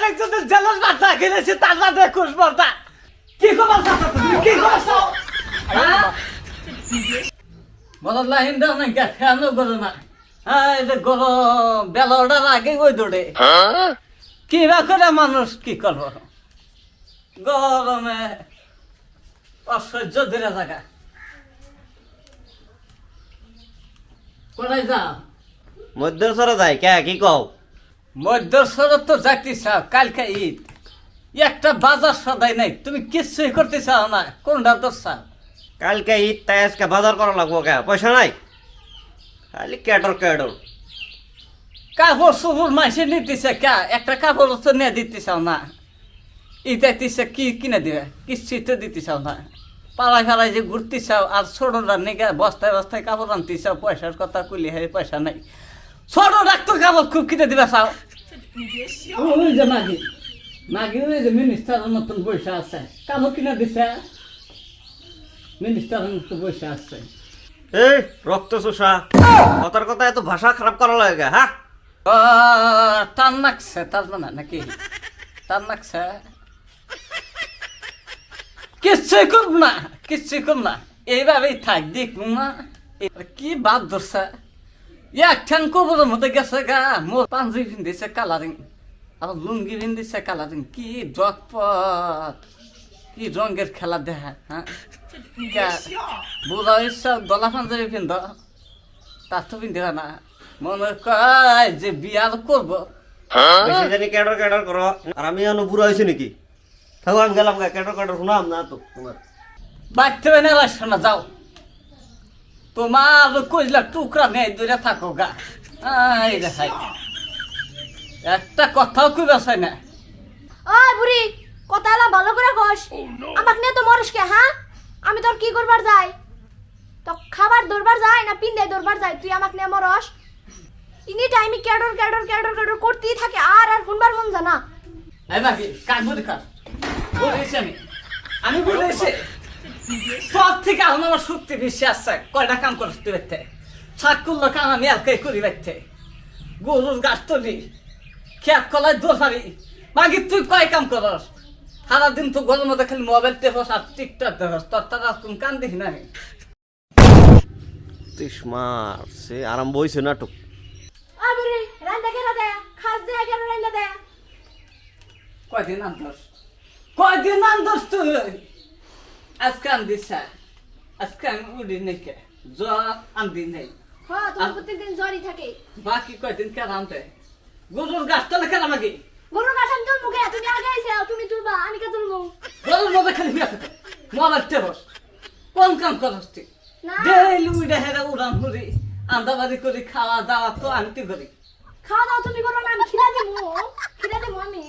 তার একজনের জেলার বার্তা কিনেছে তার বাদে একুশ বর্তা কি খবর, চাচা তুমি? কি করছ হ্যাঁ? বলো, লাইন দাও না গা ফ্যানও করো না। হ্যাঁ এই যে গরম, বেলা ওঠার আগে ওই দৌড়ে। কি বা করে মানুষ কি করব? গরমে অসহ্য ধরে থাকা। কোথায় যাও? মধ্যের সরে কে, কি কও? মধ্যস্বর তো যাইতে চাও কালকে ঈদ। একটা বাজার সদাই নাই তুমি কিচ্ছুই করতে চাও না কোনটা তো চাও কালকে ঈদ তাই আজকে বাজার করা লাগবো কে? পয়সা নাই? খালি ক্যাটর ক্যাটর কাপড় সুপুর মাসে নিতেছে কে? একটা কাপড় তো নিয়ে দিতে চাও না। ঈদ দিছে কি কিনে দিবে? কিচ্ছুই তো দিতে চাও না। পাড়ায় পাড়ায় যে ঘুরতে চাও আর ছোটরা নিগে বস্তায় বস্তায় কাপড় আনতে চাও পয়সার কথা কুলি হে পয়সা নাই। ছোট ডাক্তার কাপড় খুব কিনে দিবে চাও? ওই যে মাগি। মাগি ওই যে মিনিস্টারের মতন পয়সা আছে। কাপড় কিনে দিছে। মিনিস্টারের মতো পয়সা আছে। এই রক্ত চোষা। কথার কথা এত ভাষা খারাপ করা লাগে হ্যাঁ? টান নাকছে তার মানে নাকি? টান নাকছে। কিচ্ছুই না কিচ্ছুই করব না। এইভাবেই থাক দেখব না। কি বাদ ধরছে? একখান কবরের মধ্যে গেছে গা মোর পাঞ্জি পিন্ধিছে কালারিং আর লুঙ্গি পিন্ধিছে কালারিং কি জটপট কি রঙের খেলা দেখা হ্যাঁ বুড়া ইচ্ছা দলা পাঞ্জাবি পিন্ধ তার তো পিন্ধিবা না মনে কয় যে বিয়ার করব বেশি জানি ক্যাটর ক্যাটর করো আর আমি এখনও বুড়ো হয়েছি নাকি থাকো আমি গেলাম গা ক্যাটর ক্যাটর শোনাম না তো তোমার বাড়তে না যাও তোমার কইলা টুকরা নেই দূরে থাকো গা। এই দেখাই একটা কথাও কইবা চাই না। ওই বুড়ি কথা এলা ভালো করে কস। আমাক নিয়ে তো মরস কে হ্যাঁ? আমি তোর কি করবার যাই? তো খাবার দরবার যায় না পিন্দাই দরবার যায় তুই আমাক নিয়ে মরস। ইনি টাইমে ক্যাডর ক্যাডর ক্যাডর ক্যাডর করতেই থাকে আর আর শুনবার মন জানা এই বাকি কাজ বুঝে কাজ বলেছি আমি। আমি বলেছি। তোর থেকে এখন আমার শক্তি বেশি আসছে কয়টা কাম করছ তুই বেতে শাক করল কাম আমি এলকাই করি বেতে গরুর গাছ তুলি খেত কলাই পারি বাকি তুই কয় কাম করস? সারাদিন তো গরম মধ্যে খালি মোবাইল টেপস আর টিকটক দেখস। তোর তারা তুমি কান দেখি না আমি। তুই স্মার্ট সে আরম্ভ হয়েছে নাটক। ওই রান্দা কেন দে খাস দে কেন রান্দা দে কয়দিন আনতস কয়দিন আনতস তুই? আজকে আনদিস আজকে আমি উড়ি নাকি জ্বর আনদি নেই হ্যাঁ তোর প্রত্যেকদিন জ্বরই থাকে বাকি কয়দিন কেন আনতে গরুর গাছ তলে কেন আমাকে গরু গাছ আমি তুলবো কে তুমি আগে আইসে তুমি তুলবা আমি কে তুলবো গরুর মধ্যে খালি বিয়া থাকে টেবস কোন কাম করস তুই। ডেইলি উড়ে হেরা উড়ান হুড়ি আন্দাবাদি করি খাওয়া দাওয়া তো আনতে করি খাওয়া দাওয়া তুমি করো না আমি খিলা দেবো খিলা দেবো আমি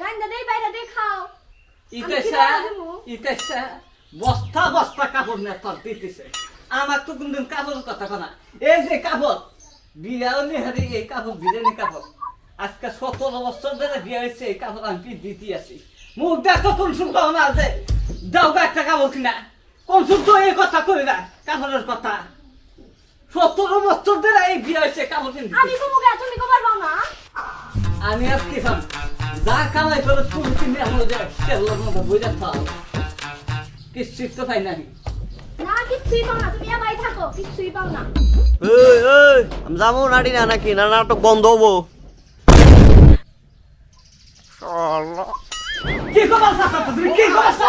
রান্দা দেই বাইরে দিয়ে খাও ইতেসা কীভাবে বস্তা বস্তা কাপড় নিয়ে তোর দিতেছে। আমার তো কোনদিন কাপড়ের কথা কনা এই যে কাপড় বিয়াও নেহারি এই কাপড় বিরিয়ানি কাপড়। আজকে সতেরো বছর ধরে বিয়ে হয়েছে এই কাপড় আমি দিতে আছি মুখ দেখো কোন সুখ না আছে। দাও একটা কাপড় কিনা। কোন সুখ তো এই কথা করি না কাপড়ের কথা। সতেরো বছর ধরে এই বিয়ে হয়েছে কাপড় কিনতে। আমি তুমি না। আমি আর কি যা কামাই করে তুমি কিনে আমার যে তেলের মতো বুঝে খাও কিচ্ছু তো পাই না না কিচ্ছুই পাও না তুমি এবাই থাকো কিচ্ছুই পাও না। এই এই আমি যাব নাড়ি না নাকি? না নাটক বন্ধ হব। কি খবর চাচা তুমি কি করছ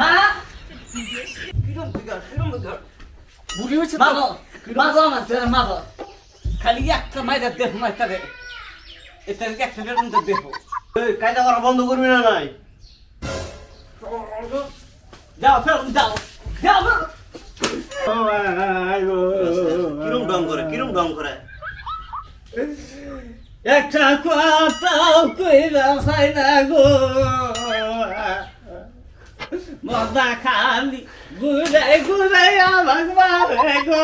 হ্যাঁ? কিরম বিগাড় কিরম বিগাড় বুড়ি হয়েছে মারো মারো আমার ছেলে মারো খালি একটা মাইরা দেহ মাইতারে। এটা একটা বেরোন দেহ? কায়দা করা করবি না নাই? যাও ফেরত যাও যাও কিরম ডং করে, কিরম ডং করে? একটা কথাও কইরা চাই না গো। মদা খালি ঘুরাই ঘুরাই আমাক মারে গো।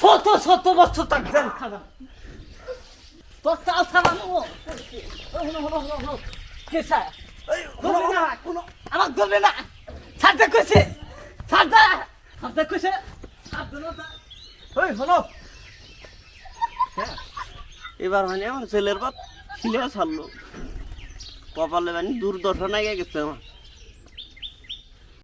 শত শত বছর তার জেল খারাপ। তোর চাল ছাড়ানো আমার ধরবে না? ছাড়তে কইছে ছাড়তে ছাড়তে কইছে ওই হলো। এবার মানে আমার ছেলের বাপ ছিলে ছাড়লো। কপালে মানে দুর্দশা নাই গেছে আমার।